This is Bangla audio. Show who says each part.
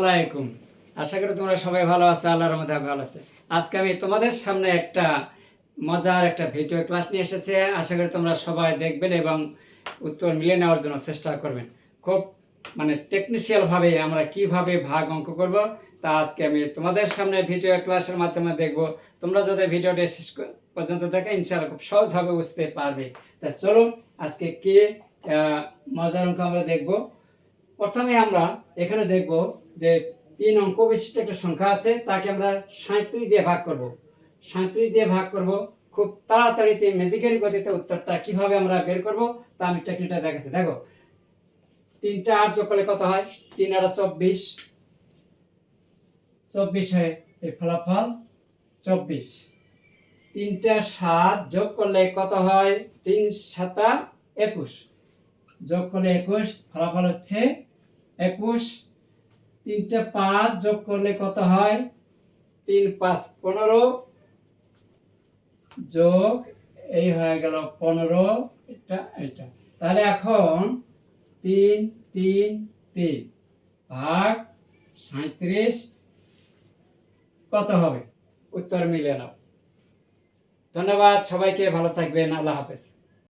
Speaker 1: আলাইকুম। আশা করি তোমরা সবাই ভালো আছো, আল্লাহর মধ্যে ভালো আছে। আজকে আমি তোমাদের সামনে একটা মজার একটা ভিডিও ক্লাস নিয়ে এসেছি। আশা করি তোমরা সবাই দেখবেন এবং উত্তর মিলিয়ে নেওয়ার জন্য চেষ্টা করবেন। খুব মানে টেকনিশিয়াল ভাবে আমরা কীভাবে ভাগ অঙ্ক করব, তা আজকে আমি তোমাদের সামনে ভিডিও ক্লাসের মাধ্যমে দেখব। তোমরা যদি ভিডিওটা শেষ পর্যন্ত দেখে ইনশাআল্লাহ খুব সহজভাবে বুঝতে পারবে। তা চলো আজকে কে মজার অঙ্ক আমরা দেখব। প্রথমে আমরা এখানে দেখব যে তিন অঙ্ক বিশিষ্ট একটা সংখ্যা আছে, তাকে আমরা সাঁত্রিশ দিয়ে ভাগ করব। সাঁত্রিশ দিয়ে ভাগ করব, খুব তাড়াতাড়িতে ম্যাজিকের গতিতে উত্তরটা কীভাবে আমরা বের করব, তা আমি টেকনিকটা দেখাচ্ছি। দেখো, তিনটা আট যোগ করলে কত হয়? তিন আট চব্বিশ। চব্বিশ হয় এই ফলাফল চব্বিশ। তিনটা সাত যোগ করলে কত হয়? তিন সাতা একুশ। যোগ করলে একুশ, ফলাফল হচ্ছে একুশ, তিনটা পাঁচ যোগ করলে কত হয়? তিন, পাঁচ, পনেরো। যোগ, এই হয়ে গেল পনেরো, এটা এটা। তাহলে এখন তিন তিন তিন ভাগ সাঁত্রিশ কত হবে? উত্তর মিলে নাও। ধন্যবাদ, সবাইকে ভালো থাকবেন, আল্লাহ হাফেজ।